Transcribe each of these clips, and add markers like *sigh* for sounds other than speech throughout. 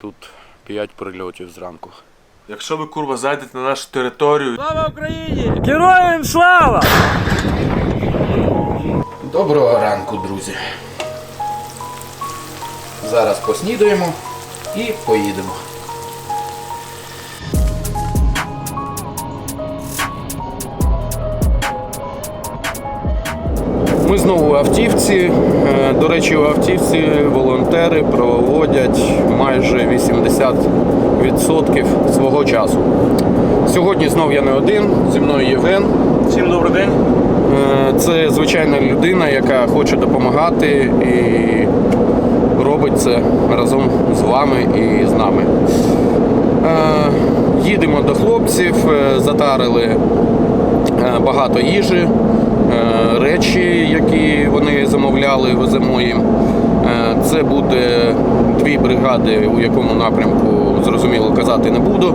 Тут 5 прильотів зранку. Якщо ви курва зайдете на нашу територію, Слава Україні! Героям слава! Доброго ранку, друзі. Зараз поснідаємо і поїдемо. Ми знову в автівці. Е, До речі, у автівці волонтери проводять майже 80% свого часу. Сьогодні знов я не один, зі мною Євген. Всім добрий день. Е, Це звичайна людина, яка хоче допомагати і робить це разом з вами і з нами. Е, Їдемо до хлопців, затарили багато їжі, речі, які вони замовляли, веземо їм. Е, Це буде дві бригади, у якому напрямку зрозуміло казати не буду.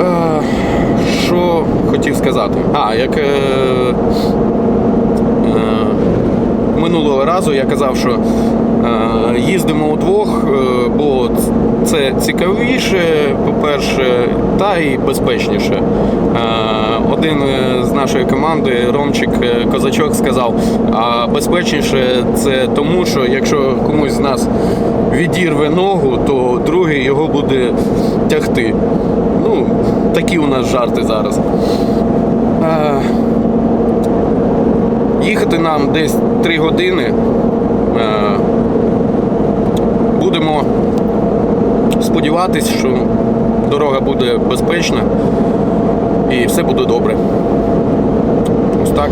Е, Що хотів сказати? А, як е, е, минулого разу я казав, що е, їздимо удвох, е, бо це цікавіше, по-перше, та і безпечніше. Один е, з нашої команди, Ромчик е, Козачок, сказав, а безпечніше це тому, що якщо комусь з нас відірве ногу, то другий його буде тягти. Ну, такі у нас жарти зараз. Їхати нам десь 3 години. Будемо сподіватись, що дорога буде безпечна і все буде добре. Ось так.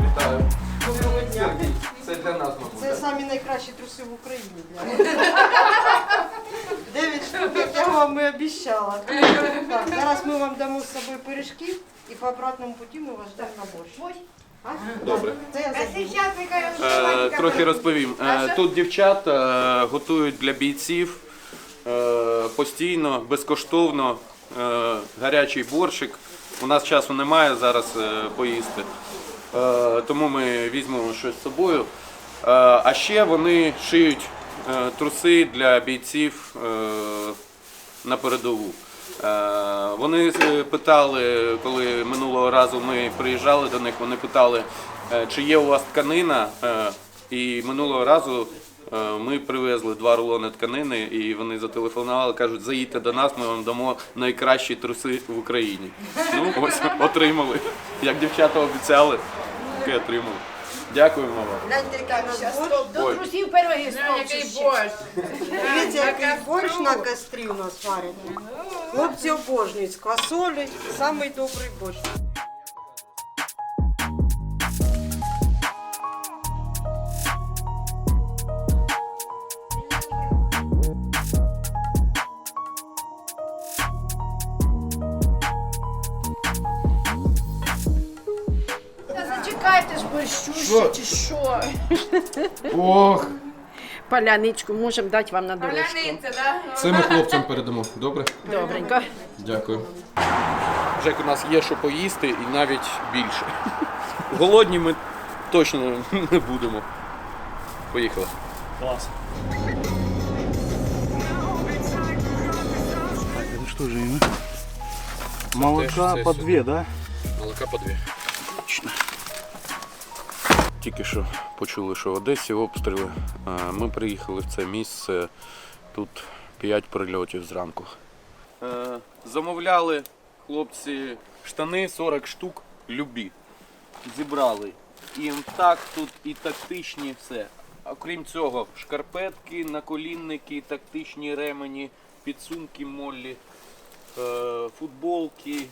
Вітаю. Це для нас, Це самі найкращі труси в Україні для. Дев'ять штук, як я вам і обіцяла. Так, зараз ми вам дамо з собою пиріжки і по обратному путі ми вас ждемо на борщ. А? Добре. Це я забула. Е, трохи розповім. Е, Тут дівчата е, готують для бійців постійно, безкоштовно е, гарячий борщик. У нас часу немає зараз е, поїсти, Е, тому ми візьмемо щось з собою. Е, А ще вони шиють е, труси для бійців е, на передову. Е, Вони е, питали, коли минулого разу ми приїжджали до них, вони питали, е, чи є у вас тканина. Е, І минулого разу е, ми привезли два рулони тканини, і вони зателефонували, кажуть, заїдьте до нас, ми вам дамо найкращі труси в Україні. Ну, ось *laughs* отримали. Як дівчата обіцяли, таки отримали. Дякуємо вам. Гляньте, борщ. Трусів пироги Який борщ. Дивіться, який борщ на кострі у нас варений. Хлопці обожнюють з квасолі. Самий добрий борщ. Борщу Що? чи що. Ох, Паляничку можемо дати вам на дорожку. Поляниця, да? це ми хлопцям передамо. Добре? Добренько. Дякую. Жек, у нас є що поїсти і навіть більше. Голодні ми точно не будемо. Поїхали. Клас. Так, это что же? Молока по сюди. две, да? Молока по дві. Тільки що почули, що в Одесі обстріли. Ми приїхали в це місце. Тут 5 прильотів зранку. Е, Замовляли хлопці штани 40 штук, любі. Зібрали. І так тут і тактичні все. Окрім цього, шкарпетки, наколінники, тактичні ремені, підсумки моллі, е, футболки,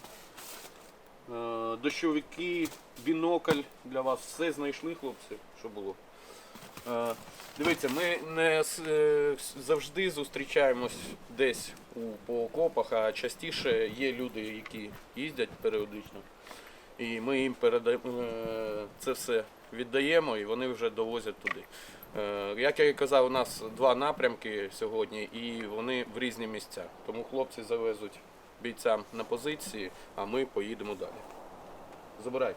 дощовики, бінокль для вас. Все знайшли, хлопці, що було. Е, Дивіться, ми не е, завжди зустрічаємось десь у, по окопах, а частіше є люди, які їздять періодично. І ми їм передаємо це все віддаємо і вони вже довозять туди. Е, Як я і казав, у нас два напрямки сьогодні і вони в різні місця. Тому хлопці завезуть бійцям на позиції, а ми поїдемо далі. Забирай.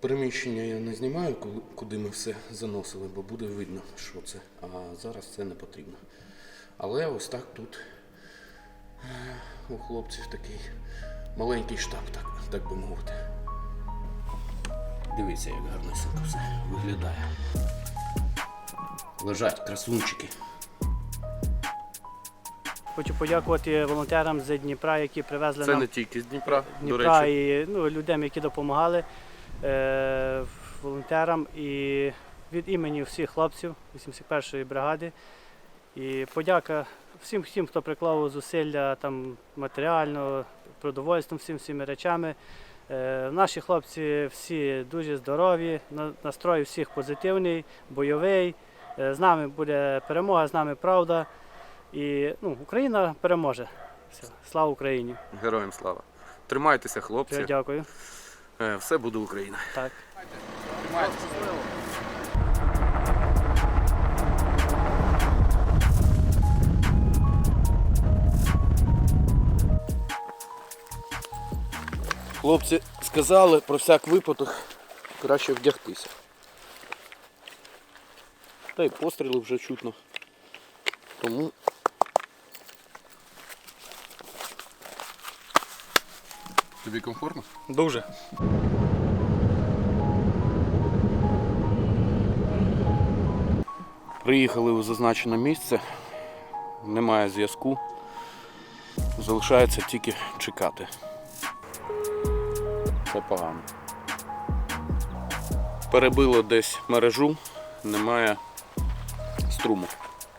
Приміщення я не знімаю, куди ми все заносили, бо буде видно, що це. А зараз це не потрібно. Але ось так тут у хлопців такий маленький штаб, так, так би мовити. Дивіться, як гарнесенько все виглядає. Лежать красунчики. Хочу подякувати волонтерам з Дніпра, які привезли Це нам не тільки з Дніпра, до речі. і ну, людям, які допомагали е, волонтерам і від імені всіх хлопців 81-ї бригади. І подяка всім, всім, хто приклав зусилля там, матеріально, продовольством, всім всіми речами. Е, наші хлопці всі дуже здорові, на- настрой всіх позитивний, бойовий. Е, з нами буде перемога, з нами правда. І ну, Україна переможе. Все. Слава Україні! Героям слава. Тримайтеся, Все, дякую. Е, Все буде Україна. Так. Хлопці сказали про всяк випадок краще вдягтися. Та й постріли вже чутно. Тому. Тобі комфортно? Дуже. Приїхали у зазначене місце, немає зв'язку. Залишається тільки чекати. Це погано. Перебило десь мережу, немає струму.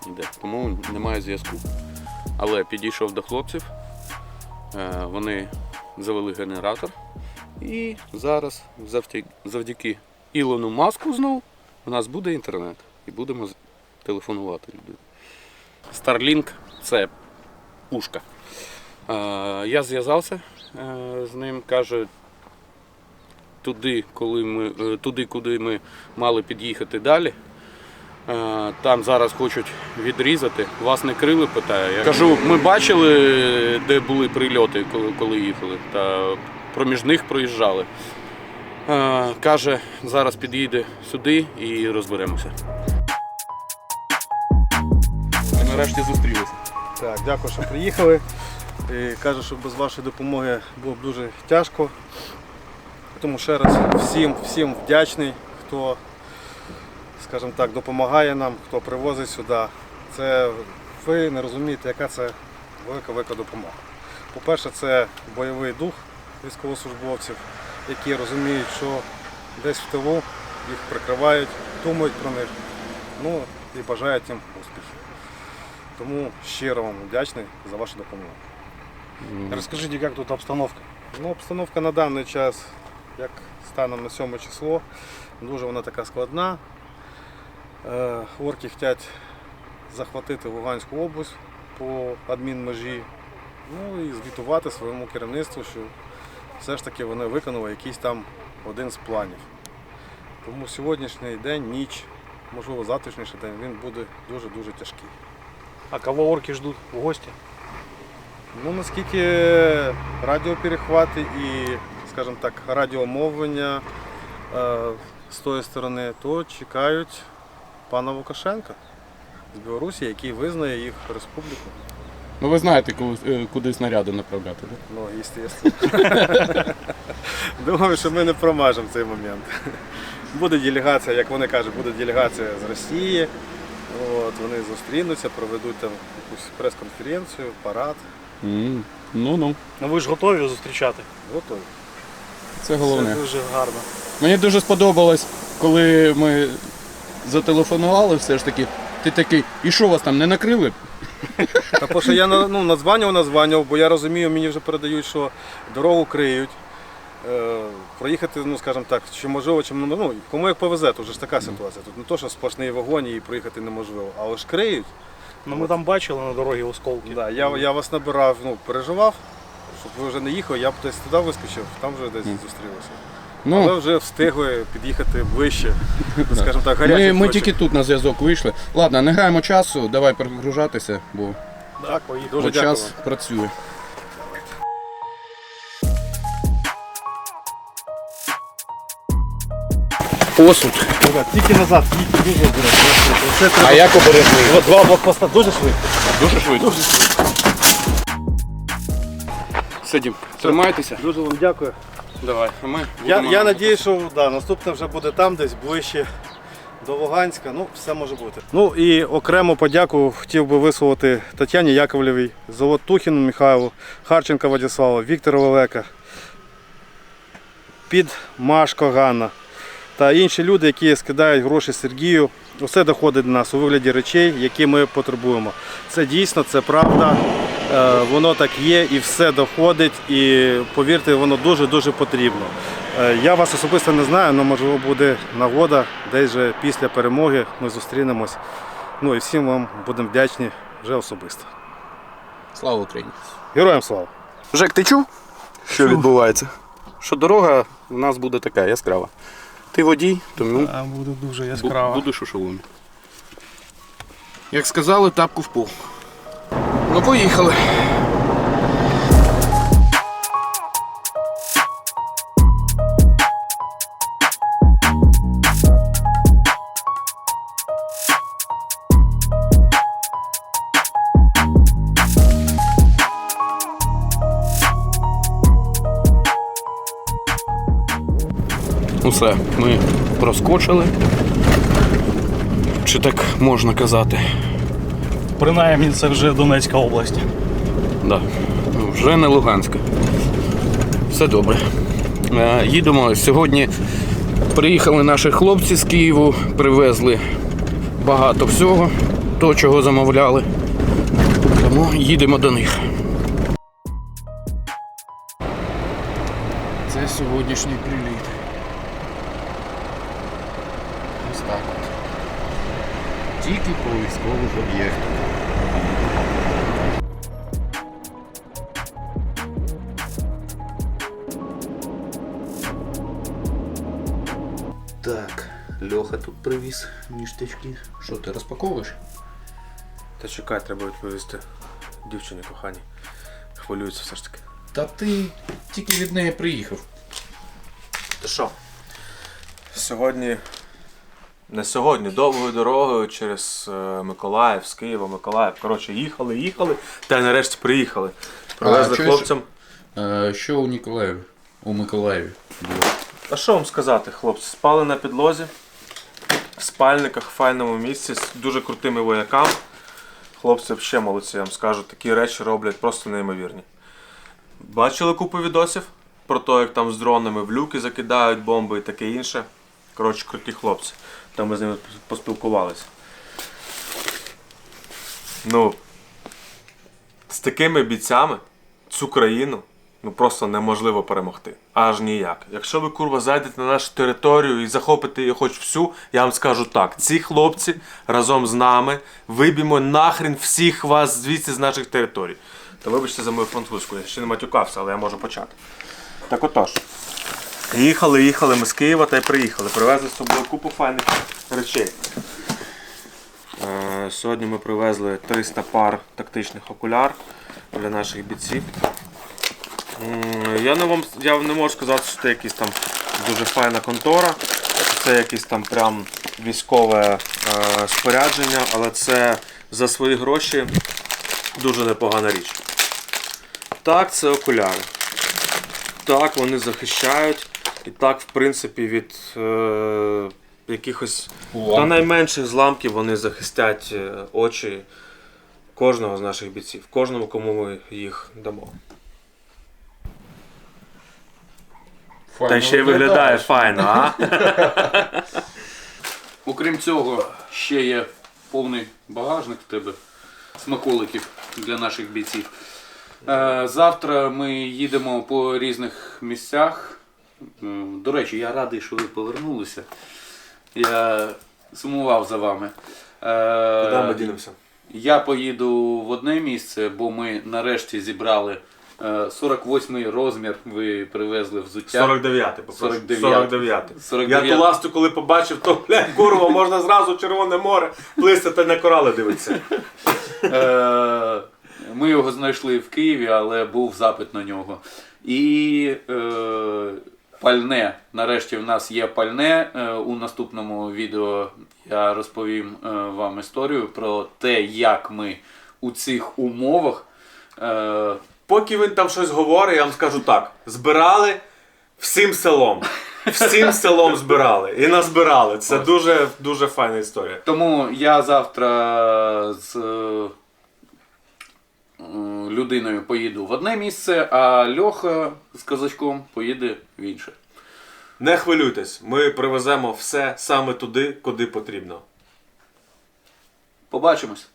Ніде, тому немає зв'язку. Але підійшов до хлопців, е, вони завели генератор. І зараз завдяки, Ілону Маску знову у нас буде інтернет і будемо телефонувати людям. Starlink це пушка. Е, я зв'язався е, з ним, каже, туди, коли ми, туди, куди ми мали під'їхати далі. Е, Там зараз хочуть відрізати. Вас не крили, питає. Я кажу, ми бачили, де були прильоти, коли, їхали, та проміж них проїжджали. Е, Каже, зараз під'їде сюди і розберемося. Ми нарешті зустрілися. Так, дякую, що приїхали. І кажу, що без вашої допомоги було б дуже тяжко. Тому ще раз всім, всім вдячний, хто, скажімо так, допомагає нам, хто привозить сюди. Це ви не розумієте, яка це велика велика допомога. По-перше, це бойовий дух військовослужбовців, які розуміють, що десь в тилу їх прикривають, думають про них. Ну і бажають їм успіхів. Тому щиро вам вдячний за вашу допомогу. Розкажіть, як тут обстановка? Ну, обстановка на даний час, як станом на 7 число, дуже вона така складна. Е, Орки хочуть захватити Луганську область по адмінмежі. Ну і звітувати своєму керівництву, що все ж таки вони виконали якийсь там один з планів. Тому сьогоднішній день, ніч, можливо, завтрашній день, він буде дуже-дуже тяжкий. А кого орки ждуть в гості? Ну, наскільки радіоперехвати і, скажімо так, радіомовлення е, з тої сторони, то чекають пана Лукашенка з Білорусі, який визнає їх республіку. Ну ви знаєте, е, куди снаряди направляти, так? Ну, звісно. *laughs* Думаю, що ми не промажемо цей момент. Буде делегація, як вони кажуть, буде делегація з Росії. От, вони зустрінуться, проведуть там якусь прес-конференцію, парад. Ну ну, Ну ви ж готові зустрічати. Готові. це головне. Це дуже гарно. Мені дуже сподобалось, коли ми зателефонували, все ж таки. Ти такий, і що вас там не накрили? Та тому що я ну, надзванював, надзванював, бо я розумію, мені вже передають, що дорогу криють. Е, проїхати, ну скажімо так, чи можливо, чи ну, кому як повезе, то вже ж така ситуація. Тут не то, що сплошний вогонь і проїхати неможливо, але ж криють. Ну ми там бачили на дорогі осколки. Да, я, я вас набирав, ну, переживав, щоб ви вже не їхали, я б десь туди вискочив, там вже десь зустрілися. Але Ну, вже встигли під'їхати ближче, *laughs* скажімо так, гарячі. ми, ми точки. тільки тут на зв'язок вийшли. Ладно, не граємо часу, давай перегружатися, бо Так, поїхали. Дуже от дякую. час працює. посуд. Тільки назад, їдьте дуже обережно. Треба. А як обережно? Два- Два блокпоста дуже швидко. Дуже швидко. Сидім. Тримайтеся. Дуже вам дякую. Давай. А ми Я, будемо- я надію, що да, наступне вже буде там, десь ближче до Луганська. Ну, все може бути. Ну і окрему подяку хотів би висловити Тетяні Яковлєвій, Золотухіну Михайлу, Харченка Владиславу, Віктору Лелека, під Машко Ганна та інші люди, які скидають гроші Сергію. Усе доходить до нас у вигляді речей, які ми потребуємо. Це дійсно, це правда. Е, Воно так є і все доходить, і повірте, воно дуже-дуже потрібно. Е, Я вас особисто не знаю, але можливо буде нагода, десь же після перемоги ми зустрінемось. Ну і всім вам будемо вдячні вже особисто. Слава Україні. Героям слава! Жек, ти чув, що відбувається? Що дорога у нас буде така яскрава. Ти водій, тому А буде дуже бу- будеш у шоломі. Як сказали, тапку в пол. Ну, поїхали. Ну ми проскочили. Чи так можна казати? Принаймні це вже Донецька область. Да. Вже не Луганська. Все добре. Е, Їдемо. Сьогодні приїхали наші хлопці з Києву, привезли багато всього, того, чого замовляли. Тому їдемо до них. Це сьогоднішній приліт. Ось так от. Тільки по військових об'єктах. Так, Льоха тут привіз ніштячки. Що ти розпаковуєш? Та чекай, треба відповісти дівчині коханій. Хвилюється все ж таки. Та ти тільки від неї приїхав. Ти що? Сьогодні. Не сьогодні, довгою дорогою через е, Миколаїв, з Києва, Миколаїв. Коротше, їхали, їхали, та й нарешті приїхали. Привезли хлопцям. Е, що у Ніколаєві? У Миколаєві. А що вам сказати, хлопці? Спали на підлозі, в спальниках, в файному місці, з дуже крутими вояками. Хлопці ще молодці, я вам скажу, такі речі роблять просто неймовірні. Бачили купу відосів про те, як там з дронами в люки закидають бомби і таке інше. Коротше, круті хлопці. Там ми з ними поспілкувалися. Ну, з такими бійцями цю країну ну просто неможливо перемогти. Аж ніяк. Якщо ви курва зайдете на нашу територію і захопите її хоч всю, я вам скажу так: ці хлопці разом з нами виб'ємо нахрен всіх вас звідси з наших територій. Та вибачте за мою французьку, я ще не матюкався, але я можу почати. Так отож. Їхали, їхали ми з Києва та й приїхали. Привезли з собою купу файних речей. Е, Сьогодні ми привезли 300 пар тактичних окуляр для наших бійців. Я не, вам, я не можу сказати, що це якась там дуже файна контора, це якесь там прям військове е, спорядження, але це за свої гроші дуже непогана річ. Так, це окуляри. Так, вони захищають. І так, в принципі, від е, якихось та найменших зламків вони захистять е, очі кожного з наших бійців, кожному, кому ми їх дамо. Та ще й виглядає файно, а? *laughs* Окрім цього, ще є повний багажник в тебе смаколиків для наших бійців. Е, Завтра ми їдемо по різних місцях. М, До речі, я радий, що ви повернулися. Я сумував за вами. Е, Куди ми дінемося? Я поїду в одне місце, бо ми нарешті зібрали е, 48-й розмір. Ви привезли взуття. 49-й, попрошу. 49-й. 49-й. 49-й. Я ту ласту, коли побачив, то бля, курва, можна зразу Червоне море плисти та на корали дивитися. Е, Ми його знайшли в Києві, але був запит на нього. І е, пальне. Нарешті в нас є пальне. Е, У наступному відео я розповім е, вам історію про те, як ми у цих умовах. е, Поки він там щось говорить, я вам скажу так: збирали всім селом. Всім селом збирали. І назбирали. Це дуже, дуже файна історія. Тому я завтра з людиною поїду в одне місце, а Льоха з козачком поїде в інше. Не хвилюйтесь, ми привеземо все саме туди, куди потрібно. Побачимось.